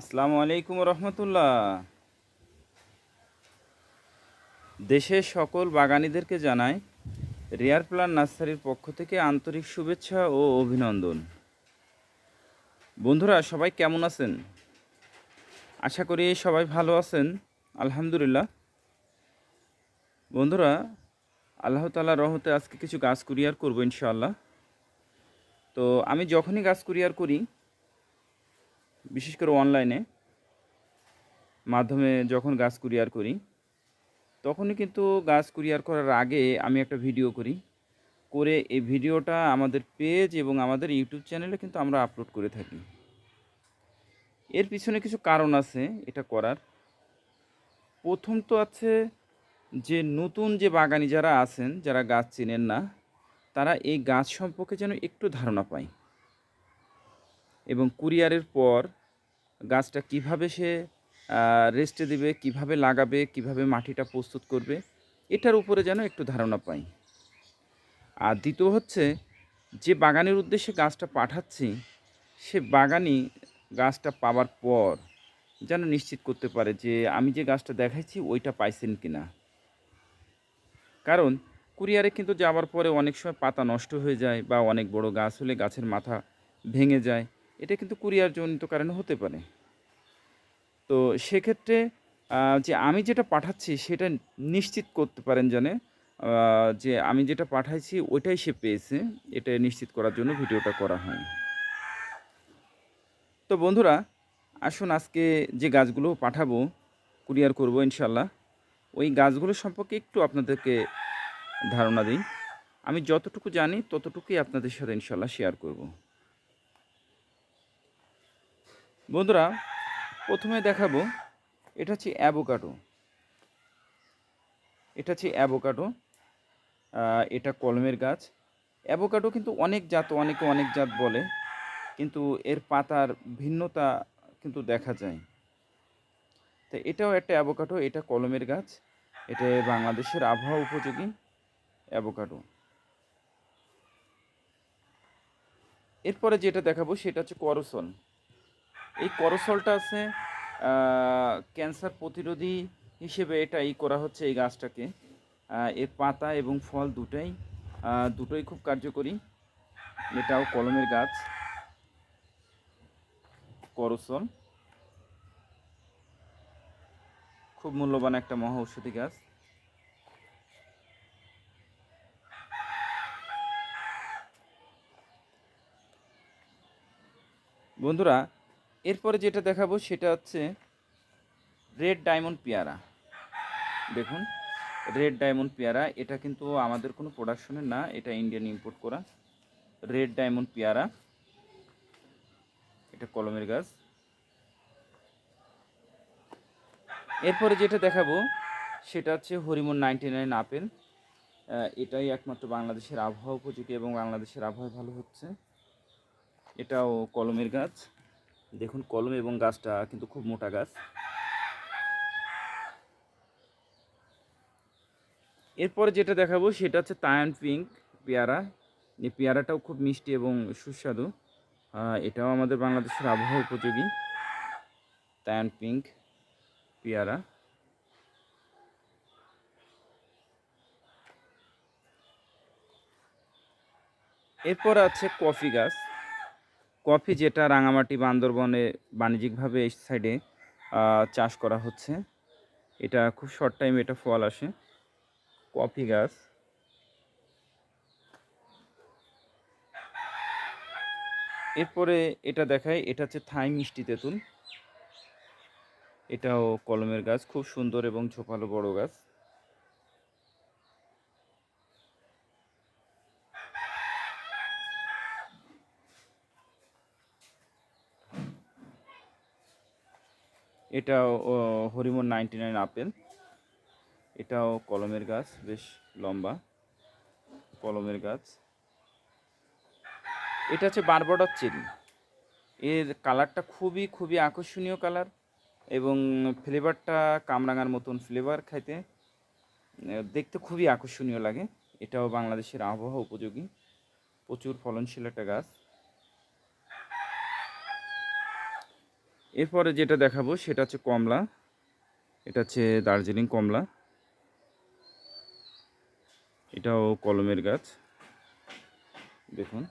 আসসালামু আলাইকুম রহমতুল্লাহ। দেশের সকল বাগানীদেরকে জানাই, রেয়ার প্লান নার্সারির পক্ষ থেকে আন্তরিক শুভেচ্ছা ও অভিনন্দন। বন্ধুরা, সবাই কেমন আছেন? আশা করি সবাই ভালো আছেন, আলহামদুলিল্লাহ। বন্ধুরা, আল্লাহ তালা রহমতে আজকে কিছু গাছ কুরিয়ার করব ইনশাআল্লাহ। তো আমি যখনই গাছ কুরিয়ার করি বিশেষ করে অনলাইনে মাধ্যমে যখন গাছ কুরিয়ার করি, তখনই কিন্তু গাছ কুরিয়ার করার আগে আমি একটা ভিডিও করি। করে এই ভিডিওটা আমাদের পেজ এবং আমাদের ইউটিউব চ্যানেলে কিন্তু আমরা আপলোড করে থাকি। এর পিছনে কিছু কারণ আছে এটা করার। প্রথম তো আছে যে নতুন যে বাগানি যারা আছেন, যারা গাছ চেনেন না, তারা এই গাছ সম্পর্কে যেন একটু ধারণা পায়। এবং কুরিয়ারের পর গাছটা কীভাবে সে রেস্টে দেবে, কীভাবে লাগাবে, কীভাবে মাটিটা প্রস্তুত করবে, এটার উপরে যেন একটু ধারণা পাই। আর দ্বিতীয় হচ্ছে, যে বাগানের উদ্দেশ্যে গাছটা পাঠাচ্ছি, সে বাগানি গাছটা পাওয়ার পর যেন নিশ্চিত করতে পারে যে আমি যে গাছটা দেখাইছি, ওইটা পাইছেন কি না কারণ, কুরিয়ারে কিন্তু যাওয়ার পরে অনেক সময় পাতা নষ্ট হয়ে যায় বা অনেক বড় গাছ হলে গাছের মাথা ভেঙে যায়। এটা কিন্তু কুরিয়ার জনিত কারণে হতে পারে। তো সেক্ষেত্রে যে আমি যেটা পাঠাচ্ছি সেটা নিশ্চিত করতে পারেন জানে যে আমি যেটা পাঠাইছি ওইটাই সে পেয়েছে, এটা নিশ্চিত করার জন্য ভিডিওটা করা হয় তো বন্ধুরা, আসুন আজকে যে গাছগুলো পাঠাবো, কুরিয়ার করব ইনশাল্লাহ ওই গাছগুলো সম্পর্কে একটু আপনাদেরকে ধারণা দিই। আমি যতটুকু জানি ততটুকুই আপনাদের সাথে ইনশাল্লাহ শেয়ার করব। বন্ধুরা, প্রথমে দেখাবো, এটা হচ্ছে অ্যাভোকাডো। এটা হচ্ছে অ্যাভোকাডো এটা কলমের গাছ। অ্যাভোকাডো কিন্তু অনেক জাত, অনেকে অনেক জাত বলে, কিন্তু এর পাতার ভিন্নতা কিন্তু দেখা যায়। তো এটাও একটা অ্যাভোকাডো, এটা কলমের গাছ, এটা বাংলাদেশের আবহাওয়া উপযোগী অ্যাভোকাডো। এরপরে যেটা দেখাবো, সেটা হচ্ছে করসল এই করসলটা আছে ক্যান্সার প্রতিরোধী হিসেবে এটা ই করা হচ্ছে এই গাছটাকে। এর পাতা এবং ফল দুটাই দুটোই খুব কার্যকরী। এটাও কলমের গাছ, করসল। খুব মূল্যবান একটা মহা ঔষধি গাছ। বন্ধুরা এরপরে যেটা দেখাবো সেটা হচ্ছে রেড ডায়মন্ড পেয়ারা। দেখুন, রেড ডায়মন্ড পেয়ারা, এটা কিন্তু আমাদের কোনো প্রোডাকশনের না, এটা ইন্ডিয়ান ইম্পোর্ট করা। রেড ডায়মন্ড পেয়ারা, এটা কলমের গাছ। এরপরে যেটা দেখাবো, সেটা হচ্ছে হরিমন নাইনটি নাইন আপেল। এটাই একমাত্র বাংলাদেশের আবহাওয়া উপযোগী এবং বাংলাদেশের আবহাওয়া ভালো হচ্ছে। এটাও কলমের গাছ। দেখুন, কলম এবং গাছটা কিন্তু খুব মোটা গাছ। এরপরে যেটা দেখাবো, সেটা হচ্ছে তায়ান পিঙ্ক পেয়ারা। এই পেয়ারাটাও খুব মিষ্টি এবং সুস্বাদু। এটাও আমাদের বাংলাদেশের আবহাওয়া উপযোগী। তায়ান পিঙ্ক পেয়ারা। এরপর আছে কফি গাছ। কফি যেটা রাঙামাটি বান্দরবনে বাণিজ্যিকভাবে এই সাইডে চাষ করা হচ্ছে। এটা খুব শর্ট টাইম এটা ফল আসে। কফি গাছ। এরপরে এটা দেখায় এটা হচ্ছে থাই মিষ্টি তেঁতুল। এটাও কলমের গাছ, খুব সুন্দর এবং ঝোপালো বড় গাছ। এটাও হরিমন নাইনটি নাইন আপেল। এটাও কলমের গাছ, বেশ লম্বা। কলমের গাছ। এটা হচ্ছে বারবডার চেরি এর কালারটা খুবই খুবই আকর্ষণীয় কালার এবং ফ্লেভারটা কামরাঙার মতন ফ্লেভার খাইতে। দেখতে খুবই আকর্ষণীয় লাগে। এটাও বাংলাদেশের আবহাওয়া উপযোগী। প্রচুর ফলনশীল একটা গাছ। এরপরে যেটা দেখাবো সেটা হচ্ছে কমলা। এটা হচ্ছে দার্জিলিং কমলা। এটাও কলমের গাছ। দেখুন।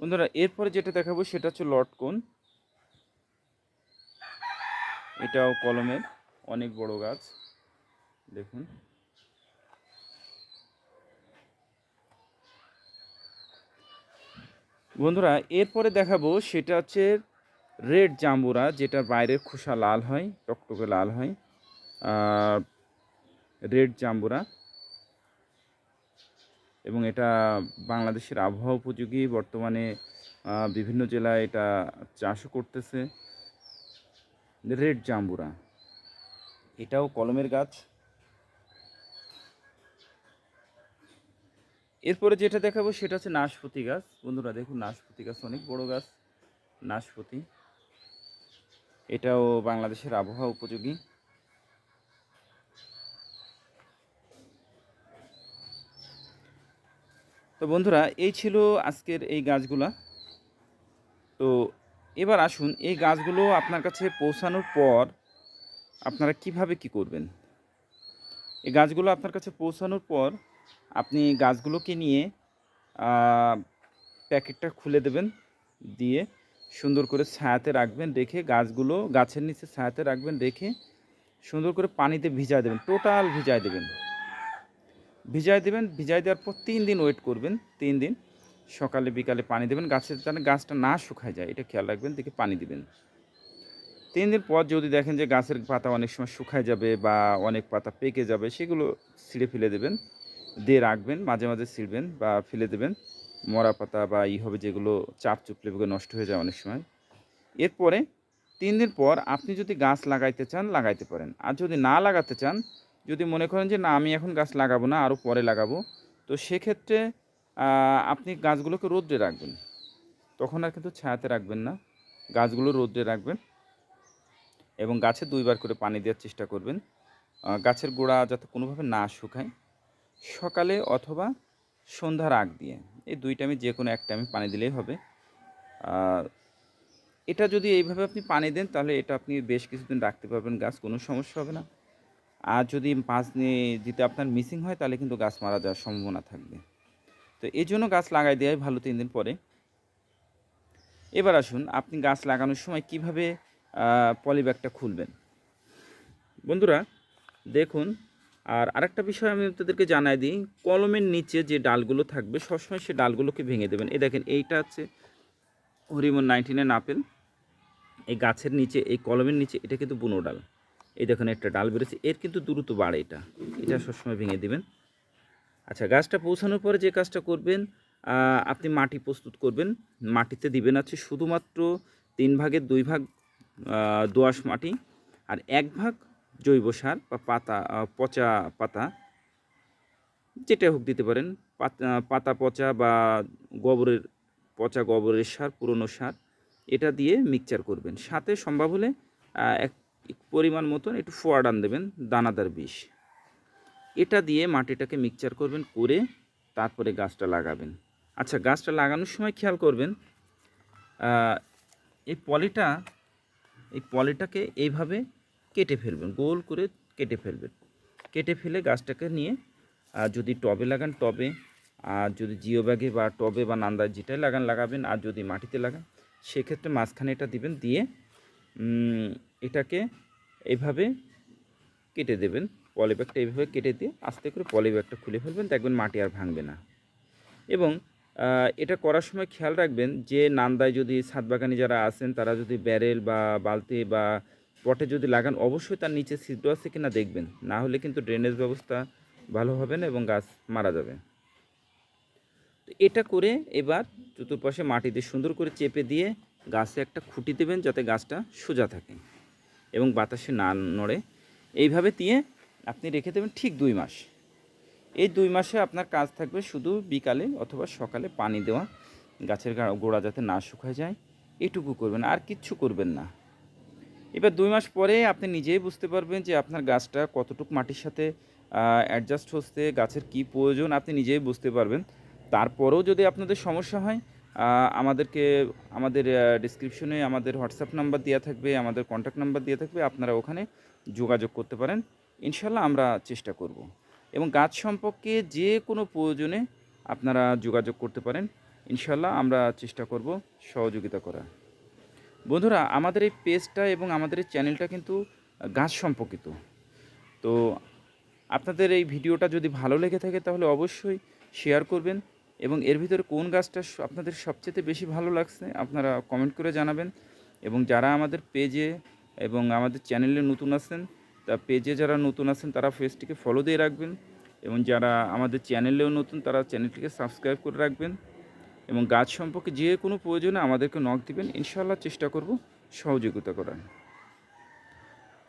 বন্ধুরা, এরপরে যেটা দেখাবো সেটা হচ্ছে লটকন। এটাও কলমের, অনেক বড় গাছ। দেখুন। বন্ধুরা, এরপরে দেখাবো সেটা হচ্ছে রেড জাম্বুরা যেটা বাইরের খোসা লাল হয় টকটকে লাল হয় রেড জাম্বুরা। এবং এটা বাংলাদেশের আবহাওয়া উপযোগী, বর্তমানে বিভিন্ন জেলায় এটা চাষও করতেছে। রেড জাম্বুরা। এটাও কলমের গাছ। এরপরে যেটা দেখাবো সেটা হচ্ছে নাশপাতি গাছ। বন্ধুরা দেখুন, নাশপাতি গাছ অনেক বড় গাছ, নাশপাতি। এটাও বাংলাদেশের আবহাওয়া উপযোগী। তো বন্ধুরা, এই ছিল আজকের এই গাছগুলা। তো এবার আসুন, এই গাছগুলো আপনার কাছে পৌঁছানোর পর আপনারা কীভাবে কি করবেন? এই গাছগুলো আপনার কাছে পৌঁছানোর পর আপনি গাছগুলোকে নিয়ে প্যাকেটটা খুলে দেবেন, দিয়ে সুন্দর করে ছায়াতে রাখবেন, রেখে গাছগুলো গাছের নিচে ছায়াতে রাখবেন, রেখে সুন্দর করে পানিতে ভিজায় দেবেন, টোটাল ভিজায় দেবেন। ভিজায় দেবেন, ভিজায় দেওয়ার পর তিন দিন ওয়েট করবেন, তিন দিন। সকালে, বিকালে পানি দেবেন গাছের যেন গাছটা না শুকায় যায়, এটা খেয়াল রাখবেন, দেখে পানি দিবেন। তিন দিন পর যদি দেখেন যে গাছের পাতা অনেক সময় শুকায় যাবে বা অনেক পাতা পেকে যাবে, সেগুলো ছিঁড়ে ফেলে দেবেন। দিয়ে রাখবেন, মাঝে মাঝে ছিঁড়বেন বা ফেলে দেবেন। মরা পাতা বা ই হবে যেগুলো চাপ চুপলে নষ্ট হয়ে যায় অনেক সময়। এরপরে তিন দিন পর আপনি যদি গাছ লাগাইতে চান, লাগাইতে পারেন। আর যদি না লাগাতে চান, যদি মনে করেন যে, না, আমি এখন গাছ লাগাবো না, আরও পরে লাগাবো, তো সেক্ষেত্রে আপনি গাছগুলোকে রোদ্রে রাখবেন। তখন আর কিন্তু ছায়াতে রাখবেন না। গাছগুলো রোদ্রে রাখবেন এবং গাছে দুইবার করে পানি দেওয়ার চেষ্টা করবেন। গাছের গোড়া যাতে কোনোভাবে না শুকায়। সকালে অথবা সন্ধ্যার আগ দিয়ে। এই দুই টাইমে যে কোনো এক টাইমে পানি দিলেই হবে। আর এটা যদি এইভাবে আপনি পানি দেন, তাহলে এটা আপনি বেশ কিছুদিন রাখতে পারবেন, গাছ কোনো সমস্যা হবে না। আর যদি পাঁচ নিয়ে দিতে আপনার মিসিং হয়, তাহলে কিন্তু গাছ মারা যাওয়ার সম্ভাবনা থাকবে। তো এই জন্য গাছ লাগাই দেওয়াই ভালো তিন দিন পরে। এবার আসুন, আপনি গাছ লাগানোর সময় কীভাবে পলিব্যাগটা খুলবেন? বন্ধুরা, দেখুন আর আরেকটা বিষয় আমি আপনাদেরকে জানাই দিই, কলমের নিচে যে ডালগুলো থাকবে, সবসময় সে ডালগুলোকে ভেঙে দেবেন। এই দেখেন, এইটা হচ্ছে হরিমন নাইনটিনের আপেল। এই গাছের নিচে, এই কলমের নিচে, এটা কিন্তু বুনো ডাল। এই দেখুন, একটা ডাল বেরোচ্ছে। এর কিন্তু দ্রুত বাড়ে এটা। এটা সবসময় ভেঙে দিবেন। আচ্ছা গাছটা পৌঁছানোর পরে যে কাজটা করবেন আপনি মাটি প্রস্তুত করবেন। মাটিতে দিবেন আছে শুধুমাত্র তিন ভাগের দুই ভাগ দোআঁশ মাটি। আর এক ভাগ জৈব সার বা পাতা পচা পাতা, যেটা হোক দিতে পারেন। পাতা পচা বা গোবরের, পচা গোবরের সার, পুরনো সার, এটা দিয়ে মিক্সচার করবেন। সাথে সম্ভব হলে এক এক পরিমাণ মতন একটু ফোয়াডান দেবেন, দানাদার বিষ। এটা দিয়ে মাটিটাকে মিক্সচার করবেন, করে তারপরে গাছটা লাগাবেন। আচ্ছা গাছটা লাগানোর সময় খেয়াল করবেন এই পলিটা, এই পলিটাকে এইভাবে কেটে ফেলবেন, গোল করে কেটে ফেলবেন। কেটে ফেলে গাছটাকে নিয়ে, আর যদি টবে লাগান, টবে, আর যদি জিও ব্যাগে বা টবে বা নান্দায় যেটাই লাগান, লাগাবেন, আর যদি মাটিতে লাগান, সেক্ষেত্রে মাঝখানে এটা দিবেন, দিয়ে এটাকে এইভাবে কেটে দেবেন, পলিব্যাগটা এইভাবে কেটে দিয়ে আস্তে করে পলিব্যাগটা খুলে ফেলবেন, দেখবেন মাটি আর ভাঙবে না। এবং এটা করার সময় খেয়াল রাখবেন যে নান্দায় যদি ছাদ বাগানি যারা আছেন, তারা যদি ব্যারেল বা বালতি বা পটে যদি লাগান, অবশ্যই তার নিচে ছিদ্র আছে কিনা দেখবেন। না হলে কিন্তু ড্রেনেজ ব্যবস্থা ভালো হবে না এবং গাছ মারা যাবে। তো এটা করে এবার চতুর্পাশে মাটি দিয়ে সুন্দর করে চেপে দিয়ে গাছে একটা খুঁটি দেবেন যাতে গাছটা সোজা থাকে এবং বাতাসে না নড়ে। এইভাবে দিয়ে আপনি রেখে দেবেন ঠিক দুই মাস। এই দুই মাসে আপনার কাজ থাকবে শুধু বিকালে অথবা সকালে পানি দেওয়া, গাছের গোড়া যাতে না শুকায় যায়। এটুকু করবেন, আর কিচ্ছু করবেন না। এবার দুই মাস পরে আপনি নিজেই বুঝতে পারবেন যে আপনার গাছটা কতটুকু মাটির সাথে অ্যাডজাস্ট হচ্ছে, গাছের কি প্রয়োজন আপনি নিজেই বুঝতে পারবেন। তারপরেও যদি আপনাদের সমস্যা হয় আমাদেরকে, আমাদের ডিসক্রিপশনে আমাদের হোয়াটসঅ্যাপ নাম্বার দেওয়া থাকবে, আমাদের কন্ট্যাক্ট নাম্বার দেওয়া থাকবে, আপনারা ওখানে যোগাযোগ করতে পারেন। ইনশাল্লাহ আমরা চেষ্টা করব। এবং গাছ সম্পর্কে যে কোনো প্রয়োজনে আপনারা যোগাযোগ করতে পারেন। ইনশাল্লাহ আমরা চেষ্টা করব সহযোগিতা করার। বন্ধুরা, আমাদের এই পেজটা এবং আমাদের এই চ্যানেলটা কিন্তু গাছ সম্পর্কিত। তো আপনাদের এই ভিডিওটা যদি ভালো লেগে থাকে তাহলে অবশ্যই শেয়ার করবেন এবং এর ভিতরে কোন গাছটা আপনাদের সবচেয়ে বেশি ভালো লাগছে আপনারা কমেন্ট করে জানাবেন। এবং যারা আমাদের পেজে এবং আমাদের চ্যানেলে নতুন আছেন, তা পেজে যারা নতুন আছেন, তারা পেজটিকে ফলো দিয়ে রাখবেন। এবং যারা আমাদের চ্যানেলেও নতুন, তারা চ্যানেলটিকে সাবস্ক্রাইব করে রাখবেন। এবং গাছ সম্পর্কে যে কোনো প্রয়োজনে আমাদেরকে নখ দিবেন। ইনশাল্লাহ চেষ্টা করব সহযোগিতা করার।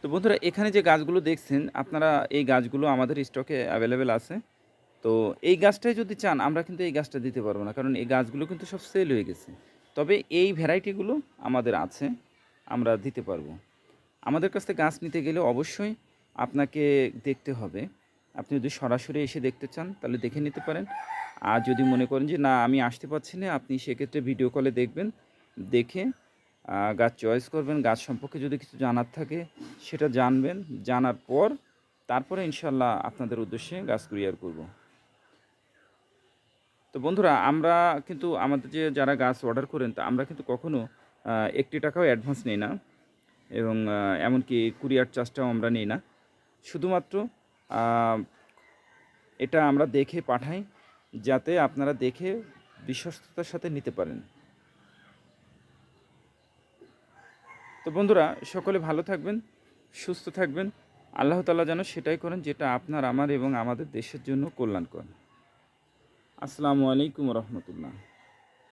তো বন্ধুরা, এখানে যে গাছগুলো দেখছেন, আপনারা এই গাছগুলো আমাদের স্টকে অ্যাভেলেবেল আছে। তো এই গাছটাই যদি চান, আমরা কিন্তু এই গাছটা দিতে পারব না, কারণ এই গাছগুলো কিন্তু সব সেল হয়ে গেছে। তবে এই ভ্যারাইটিগুলো আমাদের আছে, আমরা দিতে পারব। আমাদের কাছ থেকে গাছ নিতে গেলে অবশ্যই আপনাকে দেখতে হবে। আপনি যদি সরাসরি এসে দেখতে চান, তাহলে দেখে নিতে পারেন। আর যদি মনে করেন যে, না, আমি আসতে পারছি না, আপনি সেক্ষেত্রে ভিডিও কলে দেখবেন, দেখে গাছ চয়েস করবেন। গাছ সম্পর্কে যদি কিছু জানার থাকে, সেটা জানবেন। জানার পর তারপরে ইনশাল্লাহ আপনাদের উদ্দেশ্যে গাছ কুরিয়ার করব। তো বন্ধুরা, আমরা কিন্তু আমাদের যে, যারা গাছ অর্ডার করেন, তা আমরা কিন্তু কখনো একটি টাকাও অ্যাডভান্স নিই না। এবং এমনকি কুরিয়ার চার্জটাও আমরা নিই না। শুধুমাত্র এটা আমরা দেখে পাঠাই। যাতে আপনারা দেখে বিশ্বস্ততার সাথে নিতে পারেন। তো বন্ধুরা, সকলে ভালো থাকবেন, সুস্থ থাকবেন। আল্লাহ তালা যেন সেটাই করেন যেটা আপনার, আমার এবং আমাদের দেশের জন্য কল্যাণ কল্যাণকর। আসসালামু আলাইকুম রহমতুল্লাহ।